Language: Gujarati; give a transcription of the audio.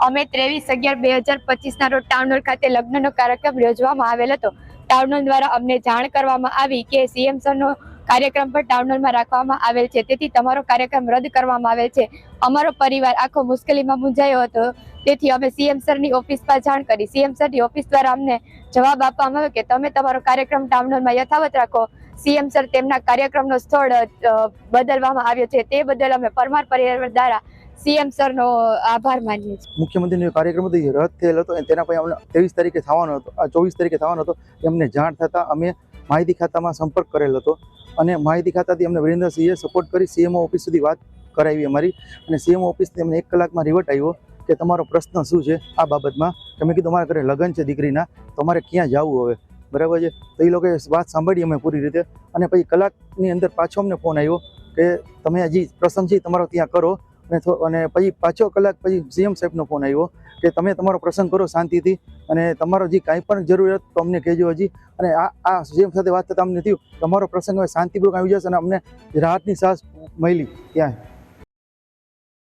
અમે ત્રેવીસ અગિયાર બે હજાર પચીસના રોજ ટાઉનહોલ ખાતે લગ્નનો કાર્યક્રમ યોજવામાં આવેલ હતો. ટાઉનહોલ દ્વારા અમને જાણ કરવામાં આવી કે સીએમ સરનો કાર્યક્રમ પણ ટાઉનહોલમાં રાખવામાં આવેલ છે. તેથી તમારો કાર્યક્રમ રદ કરવામાં આવેલ છે. અમારો પરિવાર આખો મુશ્કેલીમાં મૂંઝાયો હતો. તેથી અમે સીએમ સરની ઓફિસમાં જાણ કરી. સીએમ સરની ઓફિસ દ્વારા અમને જવાબ આપવામાં આવ્યો કે તમે તમારો કાર્યક્રમ ટાઉનહોલમાં યથાવત રાખો. સીએમ સર તેમના કાર્યક્રમનો સ્થળ બદલવામાં આવ્યો છે. તે બદલ અમે પરમાર પરિવાર દ્વારા સીએમ સરનો આભાર માનીએ છીએ. મુખ્યમંત્રીનો કાર્યક્રમ હતો રદ થયેલ હતો તેના પછી અમને ત્રેવીસ તારીખે થવાનો હતો ચોવીસ તારીખે થવાનો હતો, એમને જાણ થતાં અમે માહિતી ખાતામાં સંપર્ક કરેલ હતો અને માહિતી ખાતાથી અમને વિરેન્દ્રસિંહે સપોર્ટ કરી સીએમઓ ઓફિસ સુધી વાત કરાવી અમારી અને સીએમઓ ઓફિસથી અમને એક કલાકમાં રિવર્ટ આવ્યો કે તમારો પ્રશ્ન શું છે આ બાબતમાં. તમે કીધું અમારા ઘરે લગ્ન છે દીકરીના, તમારે ક્યાં જવું હવે? બરાબર છે? તો એ લોકોએ વાત સાંભળી અમે પૂરી રીતે અને પછી કલાકની અંદર પાછો અમને ફોન આવ્યો કે તમે હજી પ્રસંગ છે તમારો ત્યાં કરો અને અને પછી પાછો કલાક પછી સીએમ સાહેબનો ફોન આવ્યો કે તમે તમારો પ્રસંગ કરો શાંતિથી અને તમારો જે કાંઈ પણ જરૂરિયાત તો અમને કહેજો હજી. અને આ આ સીએમ સાથે વાત થતાં અમને થયું, તમારો પ્રસંગ હવે શાંતિપૂર્વક આવી જશે અને અમને રાહતની સાસ મળી ત્યાં.